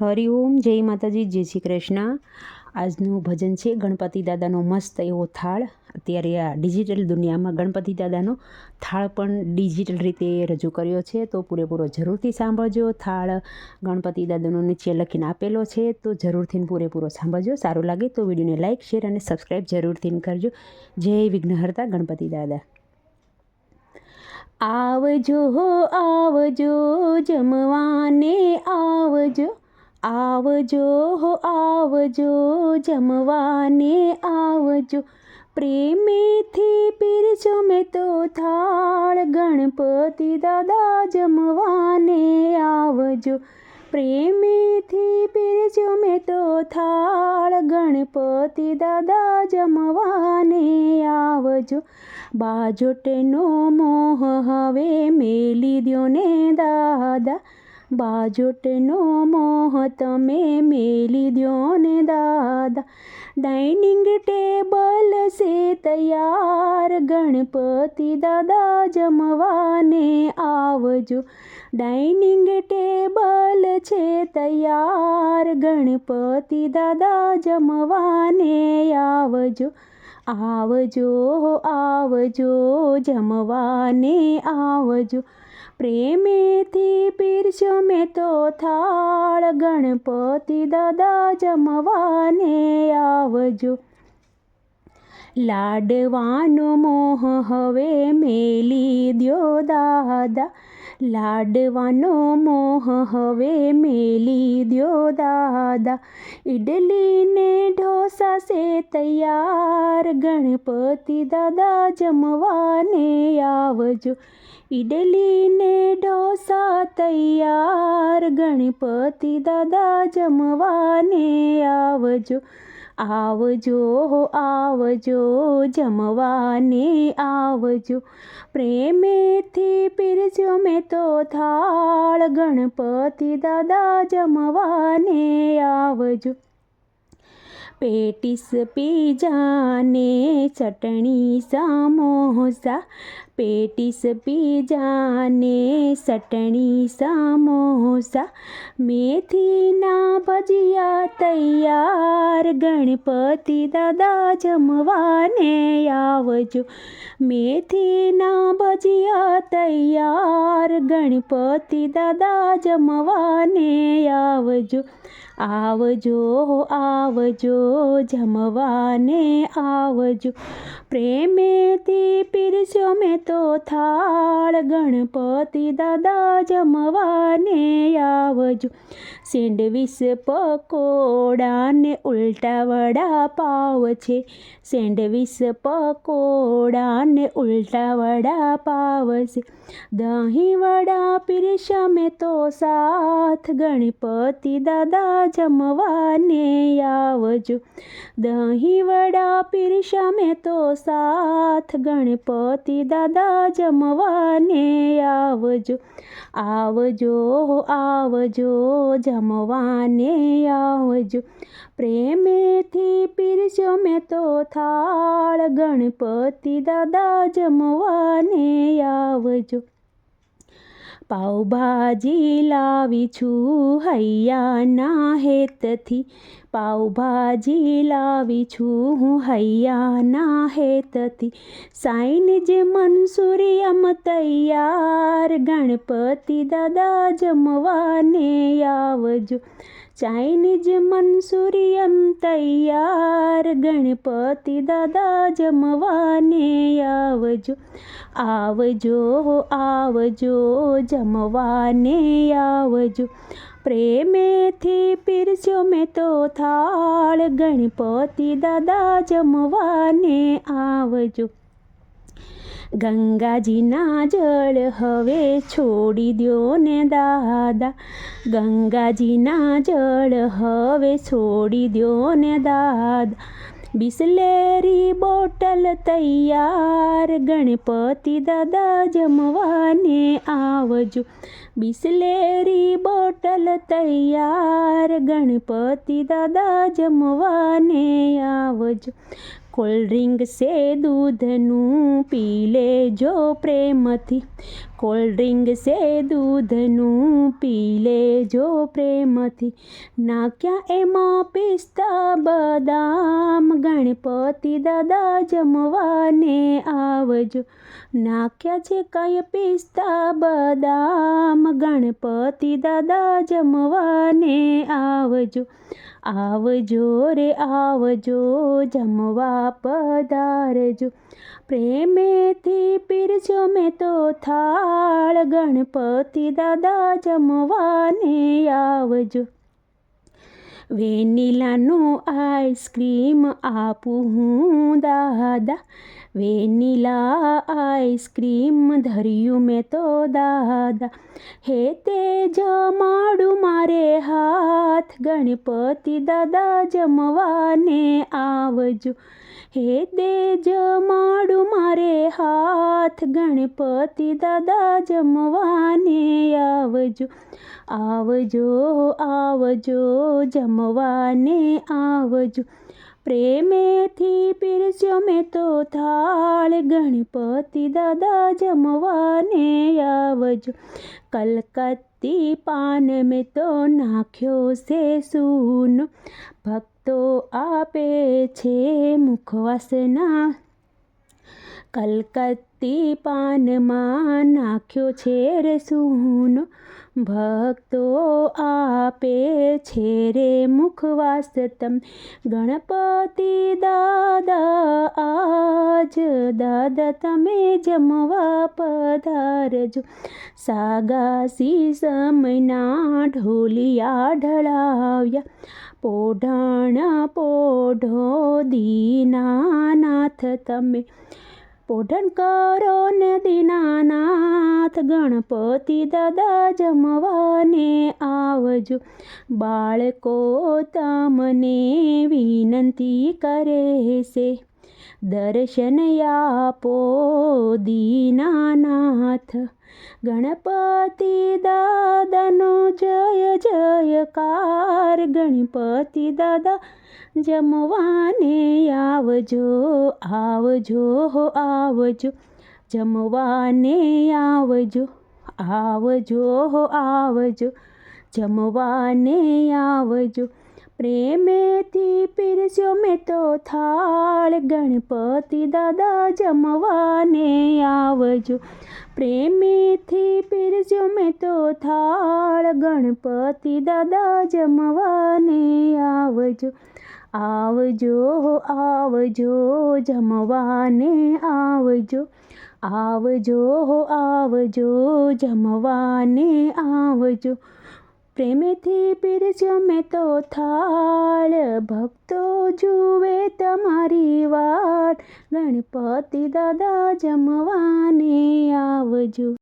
હરિઓમ જય માતાજી, જય શ્રી કૃષ્ણ. આજનું ભજન છે ગણપતિ દાદાનો મસ્ત એવો થાળ. અત્યારે આ ડિજિટલ દુનિયામાં ગણપતિ દાદાનો થાળ પણ ડિજિટલ રીતે રજૂ કર્યો છે. તો પૂરેપૂરો જરૂરથી સાંભળજો. થાળ ગણપતિ દાદાનો નીચે લખીને આપેલો છે. તો જરૂરથી પૂરેપૂરો સાંભળજો. સારું લાગે તો વિડીયોને લાઇક શેર અને સબસ્ક્રાઈબ જરૂરથી કરજો. જય વિઘ્નહર્તા ગણપતિ દાદા. આવજો આવજો, જમવાને આવજો. આવજો, હો આવજો, જમવાને આવજો. પ્રેમેથી પીરજો મેં તો થાળ, ગણપતિ દાદા જમવાને આવજો. પ્રેમેથી પીરજો મેં તો થાળ, ગણપતિ દાદા જમવાને આવજો. બાજોટનો મોહ હવે મેલી દ્યો ને દાદા. બાજોટનો મોહ તમે મેલી દ્યો ને દાદા. ડાઇનિંગ ટેબલ છે તૈયાર, ગણપતિ દાદા જમવાને આવજો. ડાઇનિંગ ટેબલ છે તૈયાર, ગણપતિ દાદા જમવાને આવજો. આવજો આવજો, જમવાને આવજો. પ્રેમેથી પીરજો મેં તો થાળ. ગણપતિ દાદા જમવાને આવજો. લાડવાનો મોહ હવે મેલી દ્યો દાદા. લાડવાનો મોહ હવે મેલી દ્યો દાદા. ઇડલીને ઢોસા સે તૈયાર, ગણપતિ દાદા જમવાને આવજો. ઇડલીને ઢોસા તૈયાર, ગણપતિ દાદા જમવાને આવજો. આવજો આવજો જમવાને આવજો. પ્રેમેથી પીરજો મેં તો થાળ ગણપતિ દાદા જમવાને આવજો. પેટીસ પીજાને ચટણી સમોસા. પેટીસ પીજાને ચટણી સમોસા. મેથીના ભજીયા તૈયાર. ગણપતિ દાદા જમવાને આવજો. મેથીના ભજીયા તૈયાર. ગણપતિ દાદા જમવાને આવજો. આવજો આવજો, જમવાને આવજો. પ્રેમેથી પીરજો મેં તો થાળ, ગણપતિ દાદા જમવાને આવજો. સેન્ડવીચ પકોડાને ઉલટા વડા પાવ છે. સેન્ડવીચ પકોડાને ઉલટા વડા પાવ છે. દહીં વડા પીરશા મેં તો સાથ, ગણપતિ દાદા જમવાને આવજો. દહીં વડા પીરશા મેં તો સાથ. ગણપતિ દાદા જમવાને આવજો. આવજો આવજો, જમવાને આવજો. પ્રેમેથી પીરસ્યો મેં તો થાળ. ગણપતિ દાદા જમવાને આવજો. પાવભાજી લાવી છું હૈયાના હેતથી. પાવભાજી લાવી છું હું હૈયાના હેતથી. સાઈનજ મનસુરિયમ તૈયાર, ગણપતિ દાદા જમવાને આવજો. ચાઇનીઝ મનસુરિયમ તૈયાર, ગણપતિ દાદા જમવાને આવજો. આવજો આવજો, જમવાને આવજો. પ્રેમેથી પીરસ્યો મેં તો થાળ. ગણપતિ દાદા જમવાને આવજો. ગંગાજીના જળ હવે છોડી દો ને દાદા. ગંગાજીના જળ હવે છોડી દ્યો ને દાદા. બિસલેરી બોટલ તૈયાર. ગણપતિ દાદા જમવાને આવજો. બિસલેરી બોટલ તૈયાર. ગણપતિ દાદા જમવાને આવજો. કોલ્ડ્રિંક સે દૂધનું પી લેજો પ્રેમથી. કોલ્ડ્રિંક સે દૂધનું પી લેજો પ્રેમથી. નાખ્યા એમાં પિસ્તા બદામ? ગણપતિ દાદા જમવાને આવજો. નાખ્યા છે કાંઈ પિસ્તા બદામ? ગણપતિ દાદા જમવાને આવજો. આવજો રે આવજો જમવા પધારજો. પ્રેમેથી પીરજો મેં તો થાળ ગણપતિ દાદા જમવાને આવજો. વેનીલાનું આઈસ્ક્રીમ આપું હું દાદા. વેનીલા આઈસ્ક્રીમ ધર્યું મેં તો દાદા. હે તે જમાડું મારે હાથ, ગણપતિ દાદા જમવાને આવજો. હે તે જમાડું મારે હાથ ગણપતિ દાદા જમવાને આવજો. આવજો આવજો, જમવાને આવજો. પ્રેમેથી પીરસ્યો મેં તો થાળ, ગણપતિ દાદા જમવાને આવજો. કલકત્તી પાન મેં તો નાખ્યો છે સૂનો. ભક્તો આપે છે મુખવાસના કલકત્તી પાનમાં નાખ્યો છે રે સૂનો. ભક્તો આપે છે રે મુખવાસ ગણપતિ દાદા, આજ દાદા તમે જમવા પધારજો. સાગાસી સમયના ઢોલિયા ઢળાવ્યા. પોઢણ પોઢો દીનાનાથ તમે. પોઢણ કરો ને દીનાનાથ ગણપતિ દાદા જમવાને આવજો. બાળકો તમને વિનંતી કરે છે. દર્શન આપો દીનાનાથ ગણપતિ દાદાનો જય, જયકાર. ગણપતિ દાદા, જમવાને આવજો આવજો આવજો. જમવાને આવજો આવજો આવજો. જમવાને આવજો. પ્રેમેથી પીરસ્યો મેં તો થાળ ગણપતિ દાદા જમવાને આવજો પ્રેમેથી પીરસ્યો મેં તો થાળ ગણપતિ દાદા જમવાને આવજો આવજો આવજો જમવાને આવજો આવજો આવજો જમવાને આવજો પ્રેમેથી પીરસ્યો મેં તો થાળ. ભક્તો જુએ તમારી વાટ. ગણપતિ દાદા જમવાને આવજો.